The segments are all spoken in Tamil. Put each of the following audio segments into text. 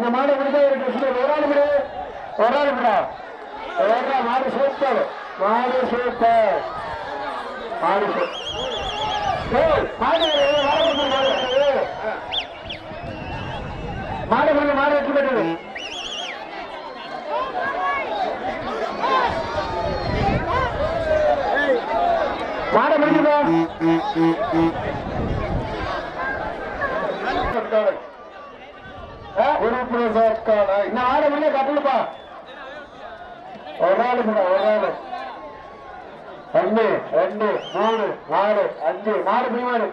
இந்த மாடு ஒரு ட்ரெஸ் ஒரு ஆள் விடு. ஒரு ஆள் விடா மாடு சூப்பர் மாடு சூப்பர் மாடு மாடு மாடு மாடு வச்சு கட்டுது மாட முடிஞ்சுதா குருபிரசாத் காலை இந்த ஆடு முடிய ஒரு ஆளு கூட ஒரு ஆளு. ஒன்று ரெண்டு மூணு நாலு அஞ்சு நாலு பிரிவாடு.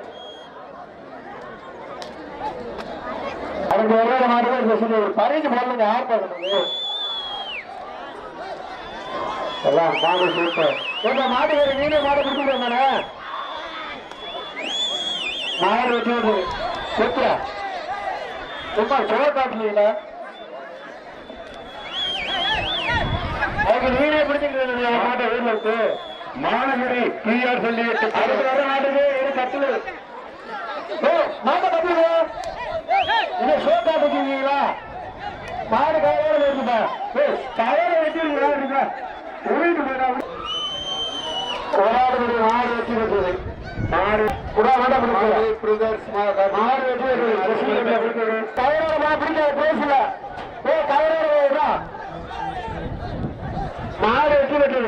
அதுக்கு ஒரு நாள் மாடு தான் சொல்லி. ஒரு பறிஞ்சு போடணுங்க யார் பார்க்கறது? எல்லாம் மாடு சூப்பர். ஏப்பா மாடு வேறு நீனே மாடு மாடு சும்மா சோழ காட்டுலீங்களா நீனே பிடிச்சிட்டு மாட்டை வீட்டில் இருக்கு. மாநகரி பிஆர் சொல்லி அதுக்கு வர மாட்டுக்கு இது கட்டுல மாட்டை கட்டுல இது ஷோ காட்டுக்கீங்களா மாடு கையோட இருக்குப்பா ஏய் கையோட வெட்டிருக்கா இருக்கா உருவிட்டு போயிடா வெட்டி விட்டது மாடு பிரதர்ஸ் மாடு வெட்டி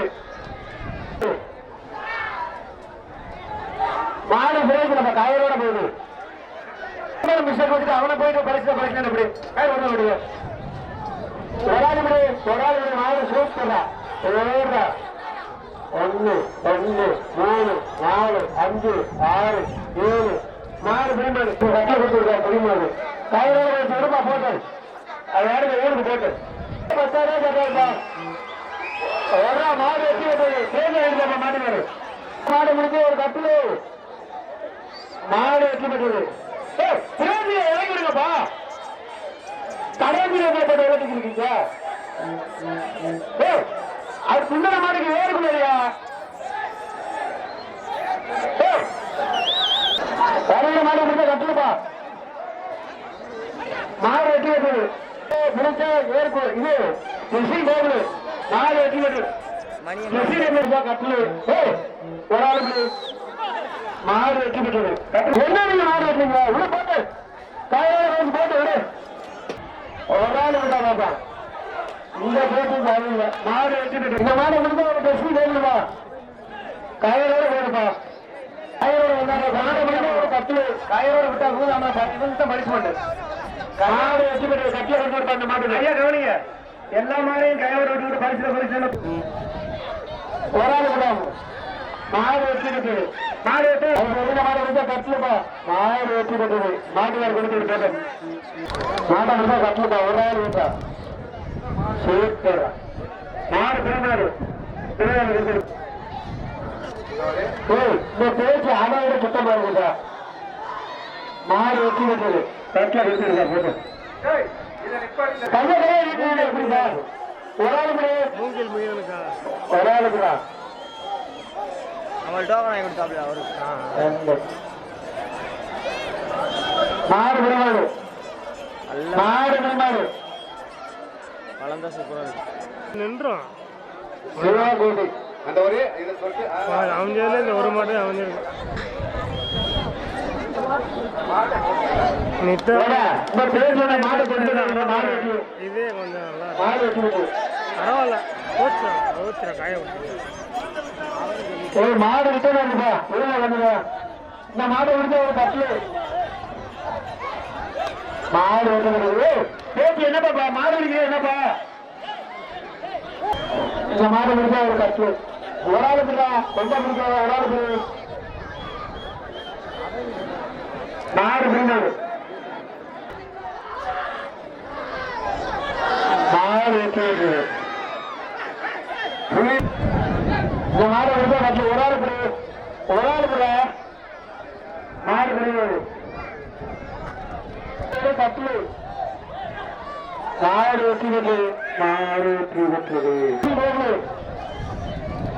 மாடு வெட்டி நம்ம கயரோட போகுது மிஸ்டேக் வச்சுட்டு அவனை போயிட்டு பரிசு பரிசு எப்படி கயிறு ஒண்ணு விடுங்க ஒரு விடு ஒரு மாடு சூப்பரா ஓடுறா ஒன்னு ரெண்டு மூணு நாலு அஞ்சு ஆறு ஏழு. மாடு பிரிமாடு கட்ட கொடுத்துருக்காரு பிரிமாடு கையில வச்சு போட்டு. அது யாருக்கு? ஊருக்கு போட்டு. பத்தாயிரம் கேட்டாருப்பா ஒரு மாடு வெட்டி விட்டது தேர்தல் எழுதாம மாடு மாடு மாடு முடிஞ்சு ஒரு கட்டிலு. மாடு வெட்டி பெற்றது தேர்தல இறங்கிடுங்கப்பா கடைபிடிக்கப்பட்ட என்ன போட்டு இறக்கிட்டு சுந்தர ஏய், அது குண்டன மாட்டுக்கு இல்லையா வரையில மாடு முடிஞ்ச கட்டுப்பா மாடு வெட்டி விட்டது. முடிஞ்ச ஏற்கு இது மிஷின் போகுது. மாடு வெட்டி விட்டது. மிஷின் என்ன கட்டலு? ஒரு ஆளுக்கு மாடு வெட்டி விட்டது. என்ன நீங்க மாடு வெட்டீங்க உள்ள போட்டு. கையோட போட்டு விடு. ஒரு ஆளு விட்டா பாப்பா. இந்த போட்டு பாருங்க மாடு விட்டு இந்த மாடு முடிஞ்ச ஒரு டெஸ்ட் வேணுமா கையோட போடுப்பா கையோட வந்தாங்க. மாடு முடிஞ்ச ஒரு பத்து கையோட விட்டா கூட நம்ம பத்து நிமிஷம் பனிஷ்மெண்ட் மாடு வெட்டி விட்டு கட்டில கொண்டு விட்டு அந்த மாடு ஐயா கவனிங்க. எல்லா மாடையும் கையோட விட்டு பரிசுல பரிசு ஒரு ஆள் விடாம மாடு விட்டு மாடு வெட்டு மாடு விட்டா கட்டலுப்பா. மாடு வெட்டி விட்டது மாட்டுக்கார கொடுத்து விட்டு மாட்டை விட்டா கட்டலுப்பா. ஒரு ஆள் விட்டா சூப்பர். மாடு திருநாடு. திருநாடு இந்த பேச்சு விட சுத்தமா இருக்குதா மாடு வெட்டி விட்டது கட்டில கொடுத்துருக்கா போட்டு கையை கையை வீட்டு எப்படிப்பா ஒரு ஆளுக்கு மூங்கில் முயலுக்கா? ஒரு ஆளுக்குடா அவள் டோக்கன் வாங்கி கொடுத்தாப்ல. ரெண்டு. மாடு நல்ல மாடு விடுமாடு வளர்ந்தா சூப்பராக இருக்கு நின்றோம். சிவகோடி அந்த ஒரு இதை சொல்லிட்டு ஜெயில இந்த ஒரு மாடு வெட்டி இதே கொஞ்சம் நல்லா பரவாயில்ல. போச்சு ஊத்துற காய ஏய் மாடு விட்டு வந்துப்பா உள்ள வந்துடா இந்த மாடு விட்டு ஒரு பத்து. மாடு விட்டு வருது என்னப்பா மாடு என்னப்பா? இந்த மாடு விடுதா ஒரு கட்டு ஒரு ஆளுக்குடா ரொம்ப பிடிக்காத ஒரு ஆளுக்கு மாடு விடுமாடு மாடு வெட்டி விடுறது புலி. இந்த மாடு வந்து மற்ற ஒரு ஆள் ஒரு ஆள் பிடி மாடு பிடிவாரு கட்டு மாடு வெட்டினது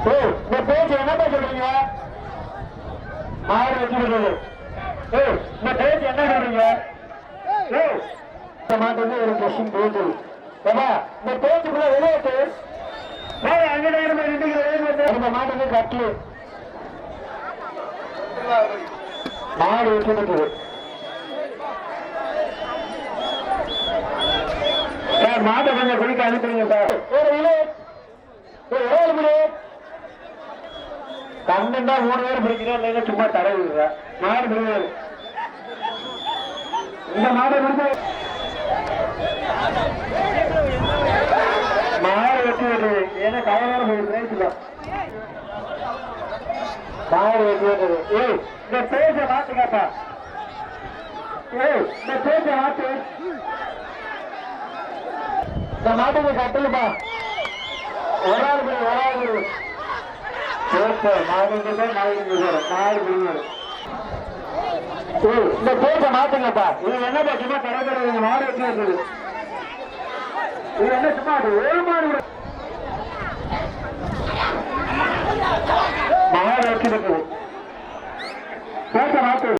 ஓ இந்த பேச்சு என்ன சொல்றீங்க? மாடு வெட்டி ஓ இந்த பேச்சு என்ன சொல்றீங்க? ஓ இந்த மாட்டுக்கு ஒரு கொஸ்டின் போகுது. ஏமா இந்த பேச்சுக்குள்ள விளையாட்டு ஏய், அங்க நேரம் இந்த மாட்டுக்கு கட்லு மாடு வெட்டி சார் மாட்டை அனுப்புறீங்க சார். ஒரு கிலோ ஒரு ஏழு கிலோ கண்ணா மூணு பேர் பிடிக்கிறேன் இல்லைன்னா சும்மா தடை மாடு பிடிக்கிறது. இந்த மாடை பிடிச்ச மாடு வெட்டி விட்டுது ஏன்னா கவனம் போய் பேசலாம் மாடு வெட்டி விட்டுது ஏய் இந்த பேச மாத்துக்காப்பா ஏய் இந்த பேச மாத்து. இந்த மாட்டுக்கு கட்டலுப்பா ஒரு ஆள் போய் ஒரு ஆள் பேர் இந்த பேச்ச மாத்துங்கப்பா. இது என்னப்பா சும்மா கடற்கரை மாடு வெட்டி இருக்குது. இது என்ன சும்மா மாடு மாடு இருக்குது. மாத்து.